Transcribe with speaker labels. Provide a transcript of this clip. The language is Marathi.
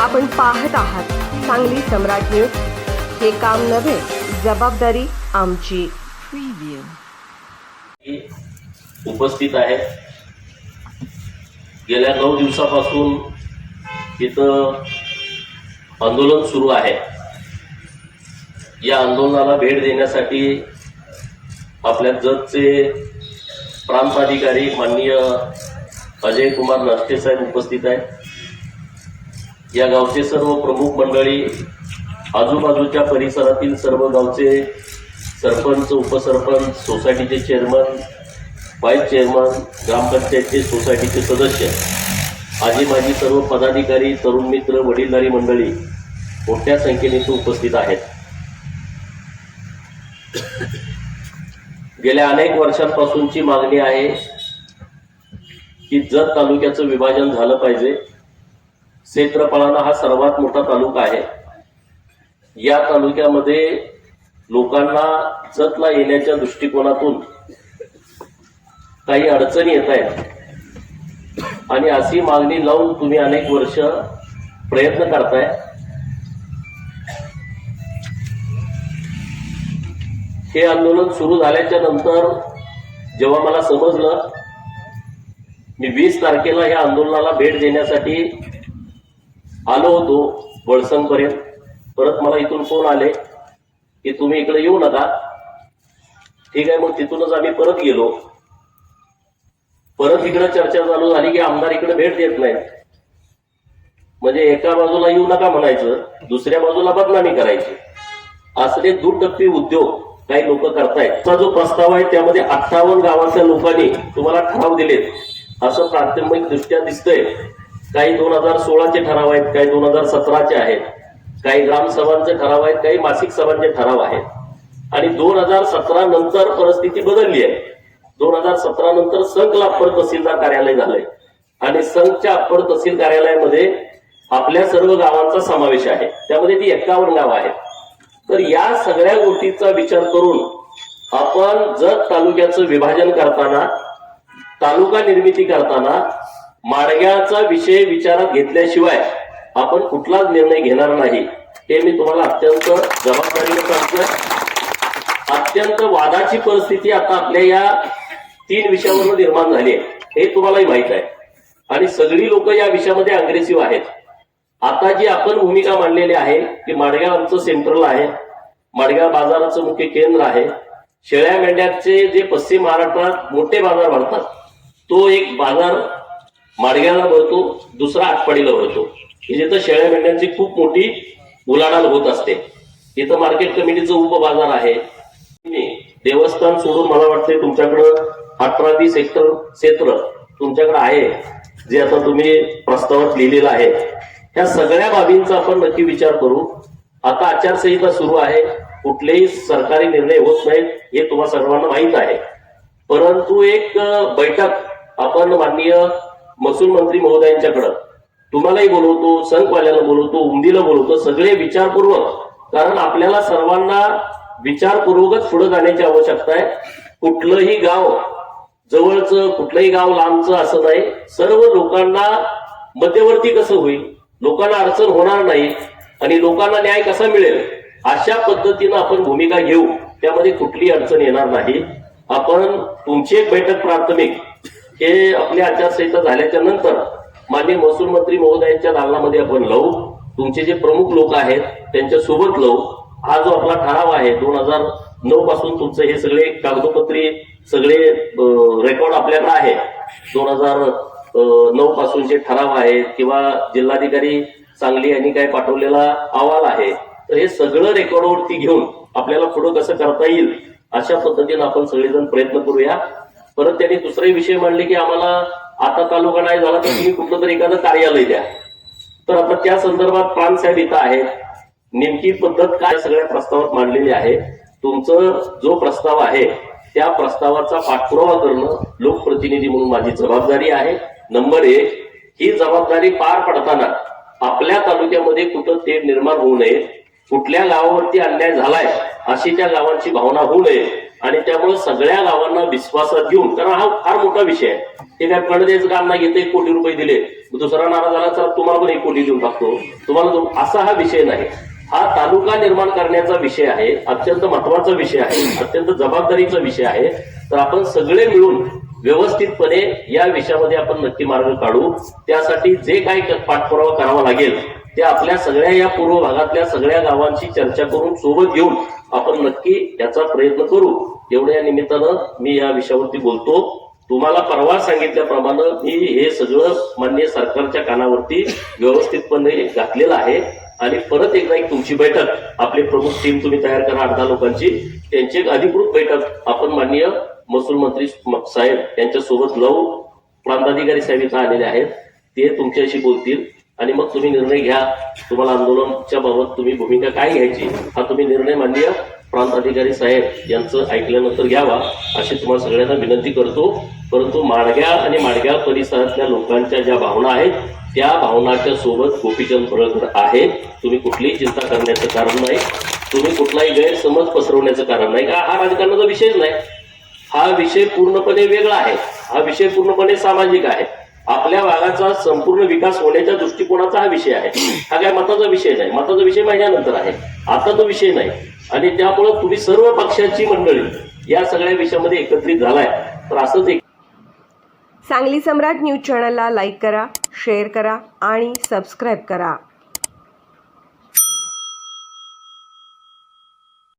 Speaker 1: आपण पाहत आहात सांगली सम्राट न्यूज. हे काम नव्हे जबाबदारी आमची.
Speaker 2: उपस्थित आहे. गेल्या नऊ दिवसापासून इथं आंदोलन सुरू आहे. या आंदोलनाला भेट देण्यासाठी आपल्या जतचे प्रांताधिकारी माननीय अजय कुमार नस्ते साहेब उपस्थित आहेत. या गावचे सर्व प्रमुख मंडळी आजूबाजूच्या परिसरातील सर्व गावचे सरपंच उपसरपंच सोसायटीचे चेअरमन व्हाईस चेअरमन ग्रामपंचायतचे सोसायटीचे सदस्य आजी माजी सर्व पदाधिकारी तरुण मित्र वडीलधारी मंडळी मोठ्या संख्येने इथे उपस्थित आहेत. गेल्या अनेक वर्षांपासूनची मागणी आहे की जत तालुक्याचं विभाजन झालं पाहिजे. क्षेत्रफळानं हा सर्वात मोठा तालुका आहे. या तालुक्यामध्ये लोकांना जतला येण्याच्या दृष्टिकोनातून काही अडचणी येत आहेत. आणि अशी मागणी लावून तुम्ही अनेक वर्ष प्रयत्न करताय. हे आंदोलन सुरू झाल्याच्यानंतर जेव्हा मला समजलं मी वीस तारखेला या आंदोलनाला भेट देण्यासाठी आलो होतो वळसंगपर्यंत परत मला इथून फोन आले की तुम्ही इकडे येऊ नका. ठीक आहे मग तिथूनच आम्ही परत गेलो. परत इकडे चर्चा चालू झाली की आमदार इकडे भेट देत नाही म्हणजे एका बाजूला येऊ नका म्हणायचं दुसऱ्या बाजूला बदनामी करायची. असले दुटप्पी उद्योग काही लोक करतायत. हा जो प्रस्ताव आहे त्यामध्ये अठ्ठावन्न गावाच्या लोकांनी तुम्हाला ठराव दिलेत. असं प्राथमिक दृष्ट्या दिसतंय. काही दोन हजार सोळाचे ठराव आहेत काही दोन हजार सतराचे आहेत. काही ग्रामसभांचे ठराव आहेत काही मासिक सभांचे ठराव आहेत. आणि दोन हजार सतरा नंतर परिस्थिती बदलली आहे. दोन हजार सतरा नंतर संघला अप्पर तहसीलदार कार्यालय झालंय. आणि संघच्या अप्पर तहसील कार्यालयामध्ये आपल्या सर्व गावांचा समावेश आहे. त्यामध्ये ती एक्कावन्न गाव आहेत. तर या सगळ्या गोष्टीचा विचार करून आपण जत तालुक्याचं विभाजन करताना तालुका निर्मिती करताना माडग्याचा विषय विचारात घेतल्याशिवाय आपण कुठलाच निर्णय घेणार नाही. हे मी तुम्हाला अत्यंत जबाबदारीने सांगतोय. अत्यंत वादाची परिस्थिती आता आपल्या या तीन विषयावर निर्माण झाली आहे. हे तुम्हालाही माहीत आहे. आणि सगळी लोक या विषयामध्ये अग्रेसिव्ह आहेत. आता जी आपण भूमिका मांडलेली आहे की माडगाव आमचं सेंट्रल आहे. माडगाव बाजाराचं मुख्य केंद्र आहे. शेळ्या मेंढ्याचे जे पश्चिम महाराष्ट्रात मोठे बाजार भरतात तो एक बाजार माडग्याला भरतो दुसरा आटपाडीला भरतो की जिथं शेळ्या मेंढ्यांची खूप मोठी उलाढाल होत असते. इथं मार्केट कमिटीचं उपबाजार आहे. देवस्थान सोडून मला वाटते तुमच्याकडं अठरा वीस हेक्टर क्षेत्र तुमच्याकडे आहे. जे आता तुम्ही प्रस्तावात लिहिलेलं आहे. ह्या सगळ्या बाबींचा आपण नक्की विचार करू. आता आचारसंहिता सुरू आहे. कुठलेही सरकारी निर्णय होत नाहीत हे तुम्हा सर्वांना माहीत आहे. परंतु एक बैठक आपण माननीय महसूल मंत्री महोदयांच्याकडं. तुम्हालाही बोलवतो संघवाल्याला बोलवतो उमदीला बोलवतो सगळे विचारपूर्वक. कारण आपल्याला सर्वांना विचारपूर्वकच पुढे जाण्याची आवश्यकता आहे. कुठलंही गाव जवळचं कुठलंही गाव लांबचं असं नाही. सर्व लोकांना मध्यवर्ती कसं होईल? लोकांना अडचण होणार नाही. आणि लोकांना न्याय कसा मिळेल? अशा पद्धतीनं आपण भूमिका घेऊ. त्यामध्ये कुठली अडचण येणार नाही. आपण तुमची एक बैठक प्राथमिक हे आपली आचारसंहिता झाल्याच्यानंतर माननीय महसूल मंत्री महोदयांच्या दालनामध्ये आपण लावू तुमचे जे प्रमुख लोक आहेत त्यांच्यासोबत लावू हा जो आपला ठराव आहे दोन हजार नऊ पासून तुमचं हे सगळे कागदोपत्री सगळे रेकॉर्ड आपल्याकडे आहे. दोन हजार नऊ पासून जे ठराव आहेत किंवा जिल्हाधिकारी सांगली यांनी काय पाठवलेला अहवाल आहे तर हे सगळं रेकॉर्डवरती घेऊन आपल्याला पुढं कसं करता येईल अशा पद्धतीनं आपण सगळेजण प्रयत्न करूया. परत त्यांनी दुसरे विषय मांडले की आम्हाला आता तालुका नाही झाला तर तुम्ही कुठलं तरी एखादं कार्यालय द्या. तर आता त्या संदर्भात प्राण साहेब इथं आहेत. नेमकी पद्धत काय सगळ्या प्रस्तावात मांडलेली आहे. तुमचं जो प्रस्ताव आहे त्या प्रस्तावाचा पाठपुरावा करणं लोकप्रतिनिधी म्हणून माझी जबाबदारी आहे. नंबर एक ही जबाबदारी पार पडताना आपल्या तालुक्यामध्ये कुठं तेढ निर्माण होऊ नये कुठल्या गावावरती अन्याय झालाय अशी त्या गावांची भावना होऊ नये. आणि त्यामुळे सगळ्या गावांना विश्वासात घेऊन कारण हा फार मोठा विषय आहे. ते काय फंड द्यायचं काम नाही घेते एक कोटी रुपये दिले. दुसरा नारा झाला तर तुम्हाला पण एक कोटी देऊन टाकतो. तुम्हाला असा हा विषय नाही. हा तालुका निर्माण करण्याचा विषय आहे अत्यंत महत्त्वाचा विषय आहे अत्यंत जबाबदारीचा विषय आहे. तर आपण सगळे मिळून व्यवस्थितपणे या विषयामध्ये आपण नक्की मार्ग काढू. त्यासाठी जे काही पाठपुरावा करावा लागेल ते आपल्या सगळ्या या पूर्व भागातल्या सगळ्या गावांची चर्चा करून सोबत घेऊन आपण नक्की याचा प्रयत्न करू. एवढ्या या निमित्तानं मी या विषयावरती बोलतो. तुम्हाला परवा सांगितल्याप्रमाणे मी हे सगळं मान्य सरकारच्या कानावरती व्यवस्थितपणे घातलेलं आहे. आणि परत एकदा एक तुमची बैठक आपली प्रमुख टीम तुम्ही तयार करा अर्धा लोकांची. त्यांची एक अधिकृत बैठक आपण माननीय महसूल मंत्री साहेब यांच्यासोबत लावू. प्रांताधिकारी साहेब इथं आलेले आहेत. ते तुमच्याशी बोलतील. आणि मग तुम्ही निर्णय घ्या. तुम्हाला आंदोलनच्या बाबत तुम्ही भूमिका काय घ्यायची हा तुम्ही निर्णय माननीय प्रांत अधिकारी साहेब यांचं ऐकल्यानंतर घ्यावा अशी तुम्हाला सगळ्यांना विनंती करतो. परंतु माडग्या आणि माडग्या परिसरातल्या लोकांच्या ज्या भावना आहेत त्या भावनाच्या सोबत गोपीचंद पडळकर आहे. तुम्ही कुठलीही चिंता करण्याचं कारण नाही. तुम्ही कुठलाही गैरसमज पसरवण्याचं कारण नाही. का हा राजकारणाचा विषयच नाही. हा विषय पूर्णपणे वेगळा आहे. हा विषय पूर्णपणे सामाजिक आहे. आपल्या भागाचा संपूर्ण विकास होण्याच्या दृष्टिकोनाचा हा विषय आहे. हा काय मताचा विषय नाही. मताचा विषय महिन्यानंतर आहे. आता तो विषय नाही. आणि त्यामुळं तुम्ही सर्व पक्षाची मंडळी या सगळ्या विषयामध्ये एकत्रित झालाय. तर असंच एक
Speaker 1: सांगली सम्राट न्यूज चॅनलला लाईक करा शेअर करा आणि सबस्क्राईब करा.